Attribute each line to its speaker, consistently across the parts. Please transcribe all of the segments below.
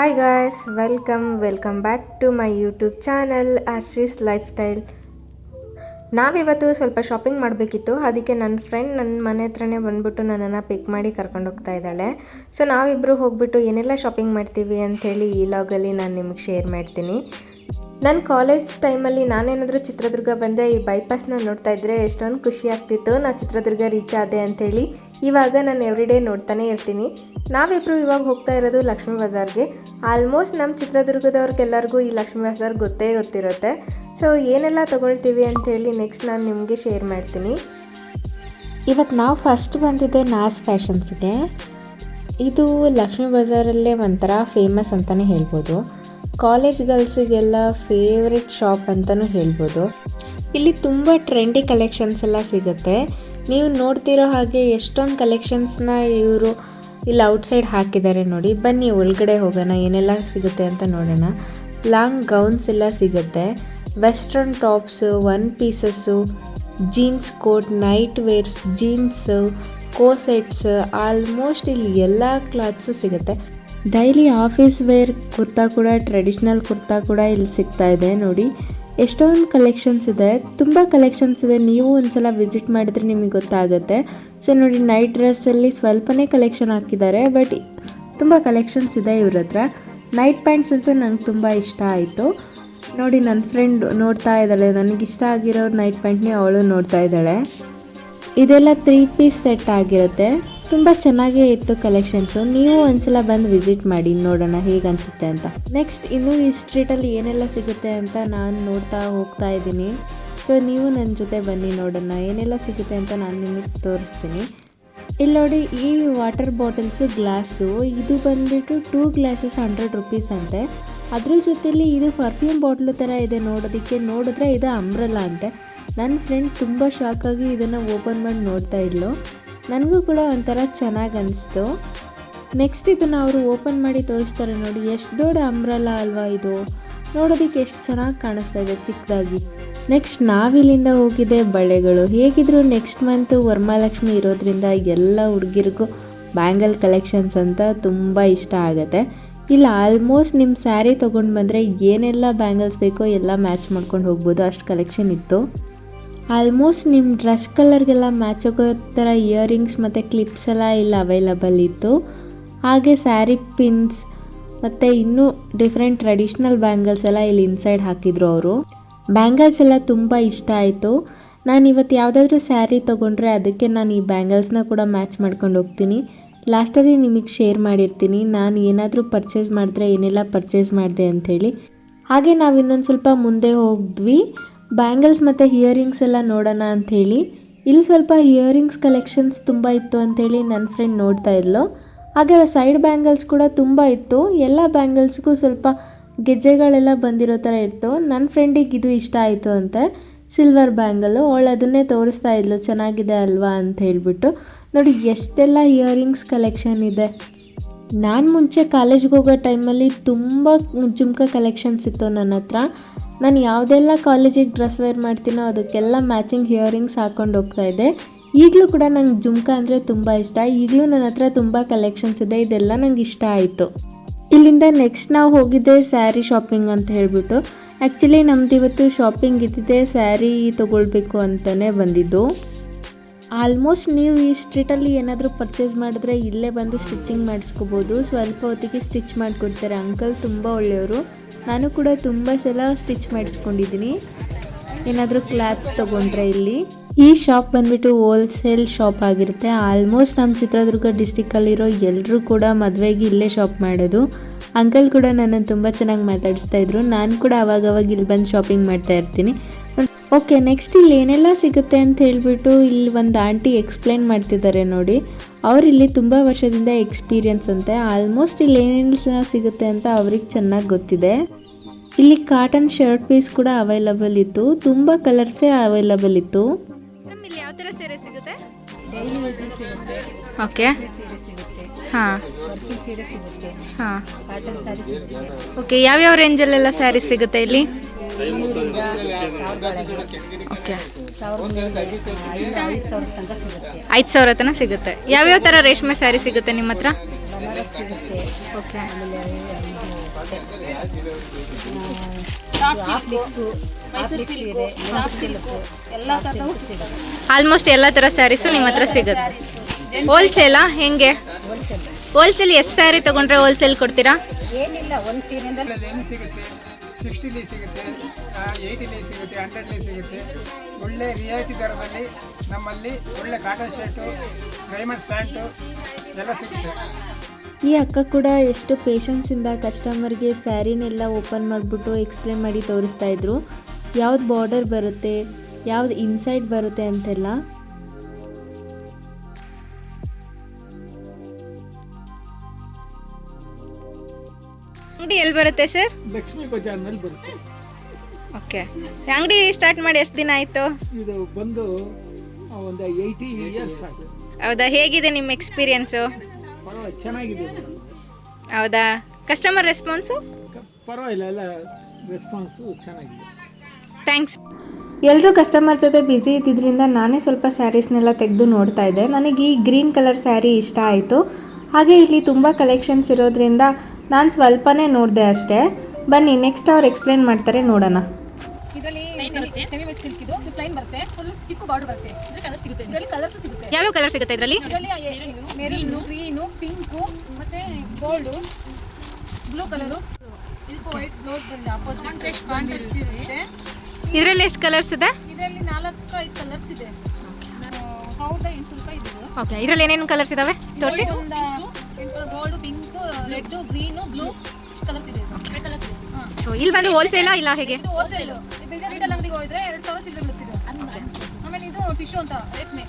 Speaker 1: Hi guys welcome welcome back to my YouTube channel Aashri's life style ನಾವಿವತ್ತು ಸ್ವಲ್ಪ shopping ಮಾಡಬೇಕಿತ್ತು. ಅದಕ್ಕೆ ನನ್ನ ಫ್ರೆಂಡ್ ನನ್ನ ಮನೆ ಹತ್ರನೇ ಬಂದ್ಬಿಟ್ಟು ನನ್ನನ್ನು ಪಿಕ್ ಮಾಡಿ ಕರ್ಕೊಂಡು ಹೋಗ್ತಾ ಇದ್ದಾಳೆ. ಸೊ ನಾವಿಬ್ಬರು ಹೋಗ್ಬಿಟ್ಟು ಏನೆಲ್ಲ ಶಾಪಿಂಗ್ ಮಾಡ್ತೀವಿ ಅಂಥೇಳಿ ಈ ಲಾಗಲ್ಲಿ ನಾನು ನಿಮಗೆ ಶೇರ್ ಮಾಡ್ತೀನಿ. ನನ್ನ ಕಾಲೇಜ್ ಟೈಮಲ್ಲಿ ನಾನೇನಾದರೂ ಚಿತ್ರದುರ್ಗ ಬಂದರೆ ಈ ಬೈಪಾಸ್ನ ನೋಡ್ತಾ ಇದ್ದರೆ ಎಷ್ಟೊಂದು ಖುಷಿ ಆಗ್ತಿತ್ತು. ನಾನು ಚಿತ್ರದುರ್ಗ ರೀಚ್ ಆದೆ ಅಂಥೇಳಿ ಇವಾಗ ನಾನು ಎವ್ರಿಡೇ ನೋಡ್ತಾನೆ ಇರ್ತೀನಿ. ನಾವಿಬ್ಬರು ಇವಾಗ ಹೋಗ್ತಾ ಇರೋದು ಲಕ್ಷ್ಮೀ ಬಜಾರ್ಗೆ. ಆಲ್ಮೋಸ್ಟ್ ನಮ್ಮ ಚಿತ್ರದುರ್ಗದವ್ರಿಗೆಲ್ಲರಿಗೂ ಈ ಲಕ್ಷ್ಮೀ ಬಜಾರ್ ಗೊತ್ತೇ ಗೊತ್ತಿರುತ್ತೆ. ಸೊ ಏನೆಲ್ಲ ತೊಗೊಳ್ತೀವಿ ಅಂಥೇಳಿ ನೆಕ್ಸ್ಟ್ ನಾನು ನಿಮಗೆ ಶೇರ್ ಮಾಡ್ತೀನಿ.
Speaker 2: ಇವತ್ತು ನಾವು ಫಸ್ಟ್ ಬಂದಿದ್ದೆ ನಾಸ್ ಫ್ಯಾಷನ್ಸ್ಗೆ. ಇದು ಲಕ್ಷ್ಮೀ ಬಜಾರಲ್ಲೇ ಒಂಥರ ಫೇಮಸ್ ಅಂತಲೇ ಹೇಳ್ಬೋದು. ಕಾಲೇಜ್ ಗರ್ಲ್ಸಿಗೆಲ್ಲ ಫೇವ್ರೆಟ್ ಶಾಪ್ ಅಂತಲೂ ಹೇಳ್ಬೋದು. ಇಲ್ಲಿ ತುಂಬ ಟ್ರೆಂಡಿ ಕಲೆಕ್ಷನ್ಸ್ ಎಲ್ಲ ಸಿಗುತ್ತೆ. ನೀವು ನೋಡ್ತಿರೋ ಹಾಗೆ ಎಷ್ಟೊಂದು ಕಲೆಕ್ಷನ್ಸ್ನ ಇವರು ಇಲ್ಲಿ ಔಟ್ಸೈಡ್ ಹಾಕಿದ್ದಾರೆ ನೋಡಿ. ಬನ್ನಿ, ಒಳಗಡೆ ಹೋಗೋಣ, ಏನೆಲ್ಲ ಸಿಗುತ್ತೆ ಅಂತ ನೋಡೋಣ. ಲಾಂಗ್ ಗೌನ್ಸ್ ಎಲ್ಲ ಸಿಗುತ್ತೆ. Western tops one pieces jeans coat night wears jeans co sets almost ಇಲ್ಲಿ ಎಲ್ಲ ಕ್ಲಾತ್ಸು ಸಿಗುತ್ತೆ. ಡೈಲಿ ಆಫೀಸ್ ವೇರ್ ಕುರ್ತಾ ಕೂಡ ಟ್ರೆಡಿಷ್ನಲ್ ಕುರ್ತಾ ಕೂಡ ಇಲ್ಲಿ ಸಿಗ್ತಾ ಇದೆ ನೋಡಿ. ಎಷ್ಟೊಂದು ಕಲೆಕ್ಷನ್ಸ್ ಇದೆ, ತುಂಬ ಕಲೆಕ್ಷನ್ಸ್ ಇದೆ. ನೀವು ಒಂದ್ಸಲ ವಿಸಿಟ್ ಮಾಡಿದ್ರೆ ನಿಮಗೆ ಗೊತ್ತಾಗುತ್ತೆ. ಸೊ ನೋಡಿ ನೈಟ್ ಡ್ರೆಸ್ಸಲ್ಲಿ ಸ್ವಲ್ಪನೇ ಕಲೆಕ್ಷನ್ ಹಾಕಿದ್ದಾರೆ ಬಟ್ ತುಂಬ ಕಲೆಕ್ಷನ್ಸ್ ಇದೆ ಇವ್ರ ಹತ್ರ. ನೈಟ್ ಪ್ಯಾಂಟ್ಸ್ ಅಂತೂ ನಂಗೆ ತುಂಬ ಇಷ್ಟ ಆಯಿತು. ನೋಡಿ ನನ್ನ ಫ್ರೆಂಡ್ ನೋಡ್ತಾ ಇದ್ದಾಳೆ. ನನಗೆ ಇಷ್ಟ ಆಗಿರೋ ನೈಟ್ ಪ್ಯಾಂಟ್ನೇ ಅವಳು ನೋಡ್ತಾ ಇದ್ದಾಳೆ. ಇದೆಲ್ಲ ತ್ರೀ ಪೀಸ್ ಸೆಟ್ ಆಗಿರುತ್ತೆ. ತುಂಬ ಚೆನ್ನಾಗೇ ಇತ್ತು ಕಲೆಕ್ಷನ್ಸು ನೀವು ಒಂದ್ಸಲ ಬಂದು ವಿಸಿಟ್ ಮಾಡಿ, ನೋಡೋಣ ಹೇಗೆ ಅನಿಸುತ್ತೆ ಅಂತ. ನೆಕ್ಸ್ಟ್ ಇನ್ನೂ ಈ ಸ್ಟ್ರೀಟಲ್ಲಿ ಏನೆಲ್ಲ ಸಿಗುತ್ತೆ ಅಂತ ನಾನು ನೋಡ್ತಾ ಹೋಗ್ತಾ ಇದ್ದೀನಿ. ಸೊ ನೀವು ನನ್ನ ಜೊತೆ ಬನ್ನಿ ನೋಡೋಣ, ಏನೆಲ್ಲ ಸಿಗುತ್ತೆ ಅಂತ ನಾನು ನಿಮಗೆ ತೋರಿಸ್ತೀನಿ. ಇಲ್ಲಿ ನೋಡಿ, ಈ ವಾಟರ್ ಬಾಟಲ್ಸು ಗ್ಲಾಸ್ದು ಇದು ಬಂದುಬಿಟ್ಟು ಟೂ ಗ್ಲಾಸಸ್ ಹಂಡ್ರೆಡ್ ರುಪೀಸ್ ಅಂತೆ. ಅದ್ರ ಜೊತೆಲಿ ಇದು ಪರ್ಫ್ಯೂಮ್ ಬಾಟ್ಲು ಥರ ಇದೆ ನೋಡೋದಕ್ಕೆ, ನೋಡಿದ್ರೆ ಇದು ಅಂಬ್ರಲ್ಲ ಅಂತೆ. ನನ್ನ ಫ್ರೆಂಡ್ ತುಂಬ ಶಾಕಾಗಿ ಇದನ್ನು ಓಪನ್ ಮಾಡಿ ನೋಡ್ತಾ ಇದ್ಲು. ನನಗೂ ಕೂಡ ಒಂಥರ ಚೆನ್ನಾಗಿ ಅನಿಸ್ತು. ನೆಕ್ಸ್ಟ್ ಇದನ್ನು ಅವರು ಓಪನ್ ಮಾಡಿ ತೋರಿಸ್ತಾರೆ ನೋಡಿ, ಎಷ್ಟು ದೊಡ್ಡ ಅಂಬ್ರಲ್ಲ ಅಲ್ವಾ ಇದು. ನೋಡೋದಕ್ಕೆ ಎಷ್ಟು ಚೆನ್ನಾಗಿ ಕಾಣಿಸ್ತಾ ಇದೆ ಚಿಕ್ಕದಾಗಿ. ನೆಕ್ಸ್ಟ್ ನಾವಿಲ್ಲಿಂದ ಹೋಗಿದ್ದೆ ಬಳೆಗಳು. ಹೇಗಿದ್ರು ನೆಕ್ಸ್ಟ್ ಮಂತು ವರಮಹಾಲಕ್ಷ್ಮಿ ಇರೋದ್ರಿಂದ ಎಲ್ಲ ಹುಡುಗಿರಿಗೂ ಬ್ಯಾಂಗಲ್ ಕಲೆಕ್ಷನ್ಸ್ ಅಂತ ತುಂಬ ಇಷ್ಟ ಆಗುತ್ತೆ. ಇಲ್ಲಿ ಆಲ್ಮೋಸ್ಟ್ ನಿಮ್ಮ ಸ್ಯಾರಿ ತೊಗೊಂಡು ಬಂದರೆ ಏನೆಲ್ಲ ಬ್ಯಾಂಗಲ್ಸ್ ಬೇಕೋ ಎಲ್ಲ ಮ್ಯಾಚ್ ಮಾಡ್ಕೊಂಡು ಹೋಗ್ಬೋದು. ಅಷ್ಟು ಕಲೆಕ್ಷನ್ ಇತ್ತು. ಆಲ್ಮೋಸ್ಟ್ ನಿಮ್ಮ ಡ್ರೆಸ್ ಕಲರ್ಗೆಲ್ಲ ಮ್ಯಾಚ್ ಆಗೋ ಥರ ಇಯರಿಂಗ್ಸ್ ಮತ್ತು ಕ್ಲಿಪ್ಸ್ ಎಲ್ಲ ಇಲ್ಲಿ ಅವೈಲಬಲ್ ಇತ್ತು. ಹಾಗೆ ಸ್ಯಾರಿ ಪಿನ್ಸ್ ಮತ್ತು ಇನ್ನೂ ಡಿಫ್ರೆಂಟ್ ಟ್ರೆಡಿಷ್ನಲ್ ಬ್ಯಾಂಗಲ್ಸ್ ಎಲ್ಲ ಇಲ್ಲಿ ಇನ್ಸೈಡ್ ಹಾಕಿದ್ರು ಅವರು. ಬ್ಯಾಂಗಲ್ಸ್ ಎಲ್ಲ ತುಂಬ ಇಷ್ಟ ಆಯಿತು. ನಾನು ಇವತ್ತು ಯಾವುದಾದ್ರೂ ಸ್ಯಾರಿ ತೊಗೊಂಡ್ರೆ ಅದಕ್ಕೆ ನಾನು ಈ ಬ್ಯಾಂಗಲ್ಸ್ನ ಕೂಡ ಮ್ಯಾಚ್ ಮಾಡ್ಕೊಂಡು ಹೋಗ್ತೀನಿ. ಲಾಸ್ಟಲ್ಲಿ ನಿಮಗೆ ಶೇರ್ ಮಾಡಿರ್ತೀನಿ. ನಾನು ಏನಾದರೂ ಪರ್ಚೇಸ್ ಮಾಡಿದ್ರೆ ಏನೆಲ್ಲ ಪರ್ಚೇಸ್ ಮಾಡಿದೆ ಅಂಥೇಳಿ. ಹಾಗೆ ನಾವು ಇನ್ನೊಂದು ಸ್ವಲ್ಪ ಮುಂದೆ ಹೋದ್ವಿ. ಬ್ಯಾಂಗಲ್ಸ್ ಮತ್ತು ಹಿಯರಿಂಗ್ಸ್ ಎಲ್ಲ ನೋಡೋಣ ಅಂಥೇಳಿ. ಇಲ್ಲಿ ಸ್ವಲ್ಪ ಇಯರಿಂಗ್ಸ್ ಕಲೆಕ್ಷನ್ಸ್ ತುಂಬ ಇತ್ತು ಅಂಥೇಳಿ ನನ್ನ ಫ್ರೆಂಡ್ ನೋಡ್ತಾ ಇದ್ಲು. ಹಾಗೆ ಸೈಡ್ ಬ್ಯಾಂಗಲ್ಸ್ ಕೂಡ ತುಂಬ ಇತ್ತು. ಎಲ್ಲ ಬ್ಯಾಂಗಲ್ಸ್ಗೂ ಸ್ವಲ್ಪ ಗೆಜ್ಜೆಗಳೆಲ್ಲ ಬಂದಿರೋ ಥರ ಇತ್ತು. ನನ್ನ ಫ್ರೆಂಡಿಗೆ ಇದು ಇಷ್ಟ ಆಯಿತು ಅಂತೆ. ಸಿಲ್ವರ್ ಬ್ಯಾಂಗಲು, ಅವಳು ಅದನ್ನೇ ತೋರಿಸ್ತಾ ಇದ್ಲು. ಚೆನ್ನಾಗಿದೆ ಅಲ್ವಾ ಅಂತ ಹೇಳಿಬಿಟ್ಟು. ನೋಡಿ, ಎಷ್ಟೆಲ್ಲ ಇಯರಿಂಗ್ಸ್ ಕಲೆಕ್ಷನ್ ಇದೆ. ನಾನು ಮುಂಚೆ ಕಾಲೇಜ್ಗೆ ಹೋಗೋ ಟೈಮಲ್ಲಿ ತುಂಬ ಜುಮ್ಕ ಕಲೆಕ್ಷನ್ಸ್ ಇತ್ತು ನನ್ನ ಹತ್ರ. ನಾನು ಯಾವುದೆಲ್ಲ ಕಾಲೇಜಿಗೆ ಡ್ರೆಸ್ ವೇರ್ ಮಾಡ್ತೀನೋ ಅದಕ್ಕೆಲ್ಲ ಮ್ಯಾಚಿಂಗ್ ಇಯರಿಂಗ್ಸ್ ಹಾಕ್ಕೊಂಡು ಹೋಗ್ತಾ ಇದ್ದೆ. ಈಗಲೂ ಕೂಡ ನಂಗೆ ಜುಮ್ಕ ಅಂದರೆ ತುಂಬ ಇಷ್ಟ. ಈಗಲೂ ನನ್ನ ಹತ್ರ ತುಂಬ ಕಲೆಕ್ಷನ್ಸ್ ಇದೆ. ಇದೆಲ್ಲ ನಂಗೆ ಇಷ್ಟ ಆಯಿತು. ಇಲ್ಲಿಂದ ನೆಕ್ಸ್ಟ್ ನಾವು ಹೋಗಿದ್ದೆ ಸ್ಯಾರಿ ಶಾಪಿಂಗ್ ಅಂತ ಹೇಳ್ಬಿಟ್ಟು. ಆ್ಯಕ್ಚುಲಿ ನಮ್ದು ಇವತ್ತು ಶಾಪಿಂಗ್ ಇದ್ದಿದ್ದೆ ಸ್ಯಾರಿ ತೊಗೊಳ್ಬೇಕು ಅಂತಲೇ ಬಂದಿದ್ದು. ಆಲ್ಮೋಸ್ಟ್ ನೀವು ಈ ಸ್ಟ್ರೀಟಲ್ಲಿ ಏನಾದರೂ ಪರ್ಚೇಸ್ ಮಾಡಿದ್ರೆ ಇಲ್ಲೇ ಬಂದು ಸ್ಟಿಚಿಂಗ್ ಮಾಡಿಸ್ಕೋಬೋದು. ಸ್ವಲ್ಪ ಹೊತ್ತಿಗೆ ಸ್ಟಿಚ್ ಮಾಡಿಕೊಡ್ತಾರೆ. ಅಂಕಲ್ ತುಂಬ ಒಳ್ಳೆಯವರು. ನಾನು ಕೂಡ ತುಂಬ ಸಲ ಸ್ಟಿಚ್ ಮಾಡಿಸ್ಕೊಂಡಿದ್ದೀನಿ. ಏನಾದರೂ ಕ್ಲಾತ್ಸ್ ತೊಗೊಂಡ್ರೆ ಇಲ್ಲಿ. ಈ ಶಾಪ್ ಬಂದ್ಬಿಟ್ಟು ಹೋಲ್ಸೇಲ್ ಶಾಪ್ ಆಗಿರುತ್ತೆ. ಆಲ್ಮೋಸ್ಟ್ ನಮ್ಮ ಚಿತ್ರದುರ್ಗ ಡಿಸ್ಟಿಕಲ್ಲಿರೋ ಎಲ್ಲರೂ ಕೂಡ ಮದುವೆಗೆ ಇಲ್ಲೇ ಶಾಪ್ ಮಾಡೋದು. ಅಂಕಲ್ ಕೂಡ ನನ್ನನ್ನು ತುಂಬ ಚೆನ್ನಾಗಿ ಮಾತಾಡಿಸ್ತಾ ಇದ್ರು. ನಾನು ಕೂಡ ಅವಾಗವಾಗ ಇಲ್ಲಿ ಬಂದು ಶಾಪಿಂಗ್ ಮಾಡ್ತಾ ಇರ್ತೀನಿ. ಓಕೆ ನೆಕ್ಸ್ಟ್ ಇಲ್ಲಿ ಏನೆಲ್ಲ ಸಿಗುತ್ತೆ ಅಂತ ಹೇಳ್ಬಿಟ್ಟು ಇಲ್ಲಿ ಒಂದು ಆಂಟಿ ಎಕ್ಸ್ಪ್ಲೈನ್ ಮಾಡ್ತಿದ್ದಾರೆ ನೋಡಿ. ಅವ್ರು ಇಲ್ಲಿ ತುಂಬ ವರ್ಷದಿಂದ ಎಕ್ಸ್ಪೀರಿಯನ್ಸ್ ಅಂತೆ. ಆಲ್ಮೋಸ್ಟ್ ಇಲ್ಲಿ ಏನೇನೆಲ್ಲ ಸಿಗುತ್ತೆ ಅಂತ ಅವ್ರಿಗೆ ಚೆನ್ನಾಗಿ ಗೊತ್ತಿದೆ. ಇಲ್ಲಿ ಕಾಟನ್ ಶರ್ಟ್ ಪೀಸ್ ಕೂಡ ಅವೈಲಬಲ್ ಇತ್ತು. ತುಂಬ ಕಲರ್ಸೇ ಅವೈಲಬಲ್ ಇತ್ತು.
Speaker 1: ಇಲ್ಲಿ ಯಾವ ಥರ ಸೀರೆ ಸಿಗುತ್ತೆ? ಓಕೆ.
Speaker 3: ಸೀರೆ ಸಿಗುತ್ತೆ.
Speaker 1: ಹಾಂ. ಹಾಂ.
Speaker 3: ಕಾಟನ್ ಸ್ಯಾರಿ ಸಿಗುತ್ತೆ.
Speaker 1: ಓಕೆ ಯಾವ್ಯಾವ ರೇಂಜಲ್ಲೆಲ್ಲ ಸ್ಯಾರೀಸ್ ಸಿಗುತ್ತೆ ಇಲ್ಲಿ?
Speaker 3: ಐದು ಸಾವಿರ ತನಕ ಸಿಗುತ್ತೆ.
Speaker 1: ಯಾವ್ಯಾವ ಥರ ರೇಷ್ಮೆ ಸ್ಯಾರಿ ಸಿಗುತ್ತೆ ನಿಮ್ಮ ಹತ್ರ? ಆಲ್ಮೋಸ್ಟ್ ಎಲ್ಲ ಥರ ಸ್ಯಾರೀಸು ನಿಮ್ಮ ಹತ್ರ ಸಿಗುತ್ತೆ. ಹೋಲ್ಸೇಲಾ ಹೆಂಗೆ?
Speaker 3: ಹೋಲ್ಸೇಲ್
Speaker 1: ಎಷ್ಟು ಸ್ಯಾರಿ ತಗೊಂಡ್ರೆ ಹೋಲ್ಸೇಲ್ ಕೊಡ್ತೀರಾ?
Speaker 4: ಸಿಕ್ಸ್ಟಿಲಿ ಸಿಗುತ್ತೆ ಏಯ್ಟಿಲಿ ಸಿಗುತ್ತೆ ಹಂಡ್ರೆಡ್ಲಿ ಸಿಗುತ್ತೆ. ಒಳ್ಳೆ ರಿಯಾಯಿತಿ ದರದಲ್ಲಿ ನಮ್ಮಲ್ಲಿ ಒಳ್ಳೆ ಕಾಟನ್ ಶರ್ಟು ಡೈಮಂಡ್ ಪ್ಯಾಂಟು ಎಲ್ಲ ಸಿಗುತ್ತೆ.
Speaker 2: ಈ ಅಕ್ಕ ಕೂಡ ಎಷ್ಟು ಪೇಷನ್ಸಿಂದ ಕಸ್ಟಮರ್ಗೆ ಸ್ಯಾರಿನೆಲ್ಲ ಓಪನ್ ಮಾಡಿಬಿಟ್ಟು ಎಕ್ಸ್ಪ್ಲೇನ್ ಮಾಡಿ ತೋರಿಸ್ತಾ ಇದ್ರು. ಯಾವ್ದು ಬಾರ್ಡರ್ ಬರುತ್ತೆ, ಯಾವ್ದು ಇನ್ಸೈಡ್ ಬರುತ್ತೆ ಅಂತೆಲ್ಲ.
Speaker 1: ಅಂಗಡಿ ಎಲ್ಲಿ ಬರುತ್ತೆ ಸರ್?
Speaker 4: ಲಕ್ಷ್ಮಿ ಬಜಾರ್ನಲ್ಲಿ ಬರುತ್ತೆ.
Speaker 1: ಓಕೆ. ಅಂಗಡಿ ಸ್ಟಾರ್ಟ್ ಮಾಡಿ ಎಷ್ಟು ದಿನ ಆಯಿತು?
Speaker 4: ಇದು ಬಂದು ಒಂದು ಏಯ್ಟಿ ಇಯರ್ಸ್ ಆಗಿದೆ
Speaker 1: ಹೌದಾ? ಹೇಗಿದೆ ನಿಮ್ಮ ಎಕ್ಸ್ಪೀರಿಯನ್ಸು
Speaker 4: ಪರವಾಗಿಲ್ಲ ಚೆನ್ನಾಗಿದೆ
Speaker 1: ಹೌದಾ? ಕಸ್ಟಮರ್ ರೆಸ್ಪಾನ್ಸು
Speaker 4: ಪರವಾಗಿಲ್ಲ ಎಲ್ಲ ರೆಸ್ಪಾನ್ಸು ಚೆನ್ನಾಗಿದೆ.
Speaker 1: ಥ್ಯಾಂಕ್ಸ್
Speaker 2: ಎಲ್ಲರೂ ಕಸ್ಟಮರ್ ಜೊತೆ ಬ್ಯುಸಿ ಇದ್ದಿದ್ದರಿಂದ ನಾನೇ ಸ್ವಲ್ಪ ಸ್ಯಾರೀಸ್ನೆಲ್ಲ ತೆಗೆದು ನೋಡ್ತಾ ಇದ್ದೆ. ನನಗೆ ಈ ಗ್ರೀನ್ ಕಲರ್ ಸ್ಯಾರಿ ಇಷ್ಟ ಆಯಿತು. ಹಾಗೆ ಇಲ್ಲಿ ತುಂಬ ಕಲೆಕ್ಷನ್ಸ್ ಇರೋದ್ರಿಂದ ನಾನು ಸ್ವಲ್ಪನೇ ನೋಡಿದೆ ಅಷ್ಟೇ. ಬನ್ನಿ ನೆಕ್ಸ್ಟ್ ಅವ್ರು ಎಕ್ಸ್ಪ್ಲೇನ್ ಮಾಡ್ತಾರೆ ನೋಡೋಣ.
Speaker 3: ಇದರಲ್ಲಿ ಸೆಮಿ ವೆಸ್ಟ್ ಸಿಲ್ಕ್ ಇದು ಪ್ಲೈನ್ ಬರುತ್ತೆ. ಫುಲ್ ಚಿಕ್ಕ ಬಾರ್ಡರ್ ಬರುತ್ತೆ. ಕಲರ್ ಸಿಗುತ್ತೆ. ಇದರಲ್ಲಿ ಕಲರ್ಸ್ ಸಿಗುತ್ತೆ.
Speaker 1: ಕಲರ್ ಸಿಗುತ್ತೆ ಇದರಲ್ಲಿ?
Speaker 3: ಇದರಲ್ಲಿ ಮೆರೀನು ಗ್ರೀನು ಪಿಂಕು ಮತ್ತೆ ಗೋಲ್ಡು ಬ್ಲೂ ಕಲರು ಇದಕ್ಕೂ ವೈಟ್ ಬ್ಲೌಸ್ ಬಂದು ಅಪೋಸಿಟ್ ಕಾಂಟ್ರಾಸ್ಟ್ ಇರುತ್ತೆ
Speaker 1: ಇದರಲ್ಲಿ ಎಷ್ಟು ಕಲರ್ಸ್ ಇದೆ?
Speaker 3: ಇದರಲ್ಲಿ ನಾಲ್ಕು ಐದು ಕಲರ್ಸ್ ಇದೆ ಹೌದಾ ಎಂಟು ರೂಪಾಯಿ ಇದೆ.
Speaker 1: ಓಕೆ ಇದರಲ್ಲಿ ಏನೇನು ಕಲರ್ಸ್ ಇದಾವೆ? ತೋರಿಸಿ.
Speaker 3: Gold pink red green blue colours ಇದೆ. ಕಲರ್ಸ್ ಇದೆ.
Speaker 1: ಸೊ ಇಲ್ಲಿ ಬಂದು ಹೋಲ್ಸೇಲಾ ಇಲ್ಲ ಹೇಗೆ?
Speaker 3: ಹೋಲ್ಸೇಲ್ ರಿಟೇಲ್ ಅಂಗಡಿಗೆ ಹೋದ್ರೆ ಎರಡು ಸಾವಿರ ಚಿಲ್ಲರೆ ಬೀಳುತ್ತಿದೆ. ಆಮೇಲೆ ಇದು ಟಿಶ್ಯೂ ಅಂತ ರೇಷ್ಮೆ.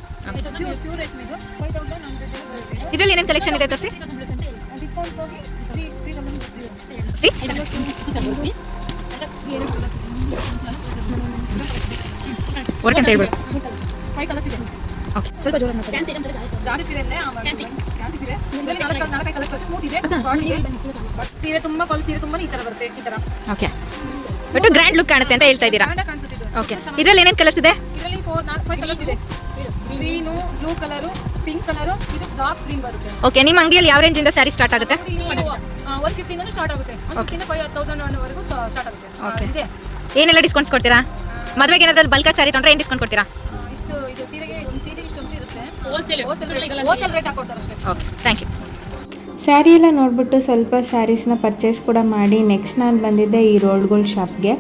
Speaker 3: ಪ್ಯೂರ್ ರೇಷ್ಮೆ ಇದು. ಫೈವ್ ತೌಸಂಡ್ ಹಂಡ್ರೆಡ್
Speaker 1: ಇದರಲ್ಲಿ ಏನೇನು ಕಲೆಕ್ಷನ್ ಇದೆ ತೋರಿಸಿ.
Speaker 3: ಡಿಸ್ಕೌಂಟ್ ಹೋಗಿ ತ್ರೀ ತ್ರೀ ತೌಸಂಡ್
Speaker 1: ವರ್ಕ್ ಅಂತ ಹೇಳ್ಬಿಡು
Speaker 3: ಫೈವ್ ಕಲರ್ಸ್ ಇದೆ.
Speaker 1: ಸ್ವಲ್ಪ ಜೋರ
Speaker 3: ಸೀರೆ. ತುಂಬಾ ಕಾಲ್ ಸೀರೆ ತುಂಬಾ ಈ ತರ ಬರುತ್ತೆ ಈ ತರ.
Speaker 1: ಓಕೆ ಬಟ್ ಗ್ರ್ಯಾಂಡ್ ಲುಕ್ ಕಾಣುತ್ತೆ ಅಂತ ಹೇಳ್ತಾ ಇದ್ದೀರಾ? ಓಕೆ ಇದರಲ್ಲಿ ಏನೇನು ಕಲರ್ಸ್ ಇದೆ?
Speaker 3: ಇದರಲ್ಲಿ ಫೋರ್ ನಾಲ್ಕು ಫೈವ್ ಕಲರ್ಸ್ ಇದೆ. Green blue colour pink colour ಇದು ಡಾರ್ಕ್ ಗ್ರೀನ್ ಬರುತ್ತೆ.
Speaker 1: ಓಕೆ ನಿಮ್ಮ ಅಂಗಡಿಯಲ್ಲಿ ಯಾವ ರೇಂಜಿಂದ ಸ್ಯಾರಿ ಸ್ಟಾರ್ಟ್ ಆಗುತ್ತೆ?
Speaker 3: ಒನ್ ಫಿಫ್ಟಿಂದ ಸ್ಟಾರ್ಟ್ ಆಗುತ್ತೆ. ಫಿಫ್ಟಿಂದ ಫೈವ್ ತೌಸಂಡ್ ವರೆಗೂ ಸ್ಟಾರ್ಟ್ ಆಗುತ್ತೆ.
Speaker 1: ಓಕೆ
Speaker 3: ಇದೆ.
Speaker 1: ಏನೆಲ್ಲ ಡಿಸ್ಕೌಂಟ್ಸ್ ಕೊಡ್ತೀರಾ? ಮದುವೆಗೆ ಏನಾದ್ರಲ್ಲಿ ಬಲ್ಕ ಸ್ಯಾರಿ ತೊಗೊಂಡ್ರೆ ಏನು ಡಿಸ್ಕೌಂಟ್ ಕೊಡ್ತೀರಾ?
Speaker 3: ಇಷ್ಟು ಇದು ಸೀರೆಗೆ ಒಂದು
Speaker 1: ಓಕೆ ಥ್ಯಾಂಕ್ ಯು
Speaker 2: ಸ್ಯಾರಿ ಎಲ್ಲ ನೋಡಿಬಿಟ್ಟು ಸ್ವಲ್ಪ ಸ್ಯಾರೀಸ್ನ ಪರ್ಚೇಸ್ ಕೂಡ ಮಾಡಿ ನೆಕ್ಸ್ಟ್ ನಾನು ಬಂದಿದ್ದೆ ಈ ರೋಲ್ಗಳ ಗೋಲ್ಡ್ ಶಾಪ್ಗೆ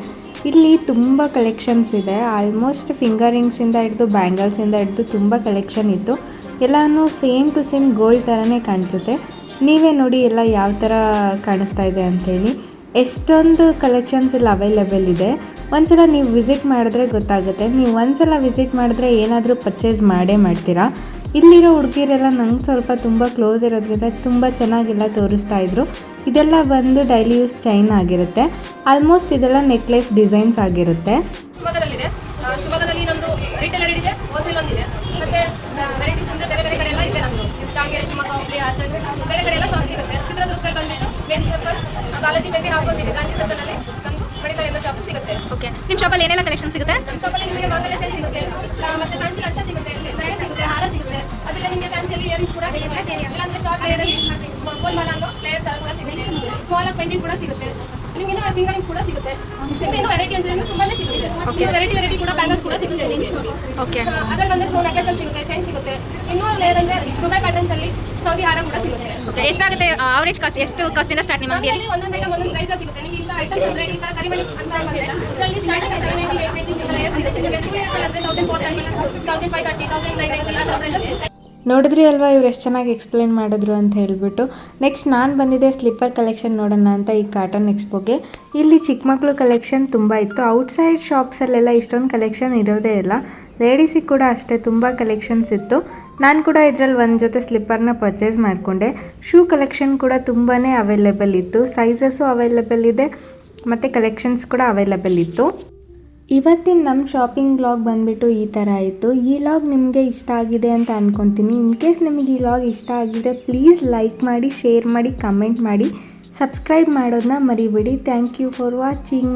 Speaker 2: ಇಲ್ಲಿ ತುಂಬ ಕಲೆಕ್ಷನ್ಸ್ ಇದೆ. ಆಲ್ಮೋಸ್ಟ್ ಫಿಂಗರಿಂಗ್ಸಿಂದ ಹಿಡಿದು ಬ್ಯಾಂಗಲ್ಸಿಂದ ಹಿಡಿದು ತುಂಬ ಕಲೆಕ್ಷನ್ ಇತ್ತು. ಎಲ್ಲನೂ ಸೇಮ್ ಟು ಸೇಮ್ ಗೋಲ್ಡ್ ಥರನೇ ಕಾಣಿಸುತ್ತೆ. ನೀವೇ ನೋಡಿ ಎಲ್ಲ ಯಾವ ಥರ ಕಾಣಿಸ್ತಾ ಇದೆ ಅಂಥೇಳಿ ಎಷ್ಟೊಂದು ಕಲೆಕ್ಷನ್ಸ್ ಇಲ್ಲಿ ಅವೈಲೇಬಲ್ ಇದೆ. ಒಂದ್ಸಲ ನೀವು ವಿಸಿಟ್ ಮಾಡಿದ್ರೆ ಗೊತ್ತಾಗುತ್ತೆ. ನೀವು ಒಂದ್ಸಲ ವಿಸಿಟ್ ಮಾಡಿದ್ರೆ ಏನಾದರೂ ಪರ್ಚೇಸ್ ಮಾಡೇ ಮಾಡ್ತೀರಾ. ಇಲ್ಲಿರೋ ಹುಡುಗಿರೆಲ್ಲ ನಂಗೆ ಸ್ವಲ್ಪ ತುಂಬ ಕ್ಲೋಸ್ ಇರೋದ್ರಿಂದ ತುಂಬ ಚೆನ್ನಾಗೆಲ್ಲ ತೋರಿಸ್ತಾ ಇದ್ರು. ಇದೆಲ್ಲ ಬಂದು ಡೈಲಿ ಯೂಸ್ ಚೈನ್ ಆಗಿರುತ್ತೆ. ಆಲ್ಮೋಸ್ಟ್ ಇದೆಲ್ಲ ನೆಕ್ಲೆಸ್ ಡಿಸೈನ್ಸ್ ಆಗಿರುತ್ತೆ.
Speaker 5: ಶಿವಮೊಗ್ಗದಲ್ಲಿದೆ. ಆ, ಶಿವಮೊಗ್ಗದಲ್ಲಿ ನಮ್ಮದು ರಿಟೇಲರ್ ಇದೆ ಹೋಲ್ಸೇಲ್ ಒಂದಿದೆ ಮತ್ತೆ ವೆರೈಟೀಸ್ ಅಂದ್ರೆ ಬೇರೆ ಬೇರೆ ಕಡೆ ಎಲ್ಲ ಇದೆ ನಮ್ಮದು ದಾವಣಗೆರೆ ಶಿವಮೊಗ್ಗ ಹುಬ್ಳಿ ಹಾಸನ ಬೇರೆ ಕಡೆ ಎಲ್ಲ ಶಾಪ್ ಸಿಗುತ್ತೆ ಚಿತ್ರದುರ್ಗದಲ್ಲಿ ಬಂದ್ಬಿಟ್ಟು main circle Balaji bakery opposite Gandhi ನಮ್ಮದು ಎಂಬ ಶಾಪ್ ಸಿಗುತ್ತೆ.
Speaker 1: ಓಕೆ ನಿಮ್ಮ ಶಾಪಲ್ಲಿ ಏನೆಲ್ಲ ಕಲೆಕ್ಷನ್ ಸಿಗುತ್ತೆ?
Speaker 5: ನಮ್ಮ ಶಾಪಲ್ಲಿ ನಿಮಗೆ ಮಾಂಗಲ್ಯ ಸಿಗುತ್ತೆ. ಮತ್ತೆ ಫ್ಯಾನ್ಸಿ ಲಂಚ ಸಿಗುತ್ತೆ. ಫ್ಯಾನ್ಸಿಯಲ್ಲಿ ಇಯರಿಂಗ್ಸ್ ಕೂಡ ಸಿಗುತ್ತೆ ಇಲ್ಲಾಂದ್ರೆ ಶಾರ್ಟ್ ಲೇಯರಲ್ಲಿ ಗೋಲ್ ಮಾಲ ಅನ್ನೋ ಕೂಡ ಸಿಗುತ್ತೆ ಸ್ಮಾಲ್ ಪೆಂಡೆಂಟ್ ಕೂಡ ಸಿಗುತ್ತೆ ನಿಮಗೆ ಇನ್ನೂ ಫಿಂಗರಿಂಗ್ಸ್ ಕೂಡ ಸಿಗುತ್ತೆ ನಿಮಗೆ ಇನ್ನೂ ವೆರೈಟಿ ಅಂದ್ರೆ ತುಂಬಾನೇ ಸಿಗುತ್ತೆ ವೆರೈಟಿ ವೆರೈಟಿ ಕೂಡ ಬ್ಯಾಂಗಲ್ಸ್ ಕೂಡ ಸಿಗುತ್ತೆ ನಿಮಗೆ
Speaker 1: ಓಕೆ
Speaker 5: ಅದ್ರಲ್ಲಿ ಬಂದ್ರೆ ನೆಕ್ಲೆಸ್ ಸಿಗುತ್ತೆ ಚೈನ್ ಸಿಗುತ್ತೆ ಇನ್ನೂ ಲೇಯರ್ ಅಂದ್ರೆ ದುಬೈ ಪ್ಯಾಟರ್ನ್ಸ್ ಅಲ್ಲಿ ಸೌದಿ ಹಾರ ಕೂಡ ಸಿಗುತ್ತೆ
Speaker 1: ಓಕೆ ಎಷ್ಟಾಗುತ್ತೆ ಅವರೇಜ್ ಕಾಸ್ಟ್ ಎಷ್ಟು ಕಾಸ್ಟಿಂದ ಸ್ಟಾರ್ಟ್ ನಿಮ್ಮ ಅಂಗಡಿಯಲ್ಲಿ
Speaker 5: ಒಂದೊಂದು ಐಟಮ್ ಒಂದೊಂದು ಪ್ರೈಸ್ ಸಿಗುತ್ತೆ ನಿಮಗೆ ಐಟಮ್ಸ್ ಅಂದ್ರೆ ಈ ತರ ಕರಿಮಣಿ ಅಂತ ಬಂದ್ರೆ ಇದರಲ್ಲಿ starting seven eighty eight eighty ಸಿಗುತ್ತೆ ಲೇಯರ್ ಸಿಗುತ್ತೆ thousand four thousand five thirty thousand nine ಸಿಗುತ್ತೆ
Speaker 2: ನೋಡಿದ್ರಿ ಅಲ್ವಾ? ಇವ್ರು ಎಷ್ಟು ಚೆನ್ನಾಗಿ ಎಕ್ಸ್ಪ್ಲೇನ್ ಮಾಡಿದ್ರು ಅಂತ ಹೇಳಿಬಿಟ್ಟು. ನೆಕ್ಸ್ಟ್ ನಾನು ಬಂದಿದ್ದೆ ಸ್ಲಿಪ್ಪರ್ ಕಲೆಕ್ಷನ್ ನೋಡೋಣ ಅಂತ ಈ ಕಾಟನ್ ಎಕ್ಸ್ಪೋಗೆ ಇಲ್ಲಿ ಚಿಕ್ಕ ಮಕ್ಕಳು ಕಲೆಕ್ಷನ್ ತುಂಬ ಇತ್ತು. ಔಟ್ಸೈಡ್ ಶಾಪ್ಸಲ್ಲೆಲ್ಲ ಇಷ್ಟೊಂದು ಕಲೆಕ್ಷನ್ ಇರೋದೇ ಇಲ್ಲ. ಲೇಡೀಸಿಗೆ ಕೂಡ ಅಷ್ಟೇ ತುಂಬ ಕಲೆಕ್ಷನ್ಸ್ ಇತ್ತು. ನಾನು ಕೂಡ ಇದರಲ್ಲಿ ಒಂದು ಜೊತೆ ಸ್ಲಿಪ್ಪರ್ನ ಪರ್ಚೇಸ್ ಮಾಡಿಕೊಂಡೆ. ಶೂ ಕಲೆಕ್ಷನ್ ಕೂಡ ತುಂಬಾ ಅವೈಲೇಬಲ್ ಇತ್ತು. ಸೈಜಸ್ಸು ಅವೈಲೇಬಲ್ ಇದೆ. ಮತ್ತು ಕಲೆಕ್ಷನ್ಸ್ ಕೂಡ ಅವೈಲೇಬಲ್ ಇತ್ತು. ಇವತ್ತಿನ ನಮ್ಮ ಶಾಪಿಂಗ್ ವ್ಲಾಗ್ ಬಂದುಬಿಟ್ಟು ಈ ಥರ ಆಯಿತು. ಈ ಲಾಗ್ ನಿಮಗೆ ಇಷ್ಟ ಆಗಿದೆ ಅಂತ ಅಂದ್ಕೊತೀನಿ ಇನ್ ಕೇಸ್ ನಿಮಗೆ ಈ ಲಾಗ್ ಇಷ್ಟ ಆಗಿದ್ರೆ ಪ್ಲೀಸ್ ಲೈಕ್ ಮಾಡಿ ಶೇರ್ ಮಾಡಿ ಕಮೆಂಟ್ ಮಾಡಿ ಸಬ್ಸ್ಕ್ರೈಬ್ ಮಾಡೋದನ್ನ ಮರಿಬೇಡಿ. Thank you for watching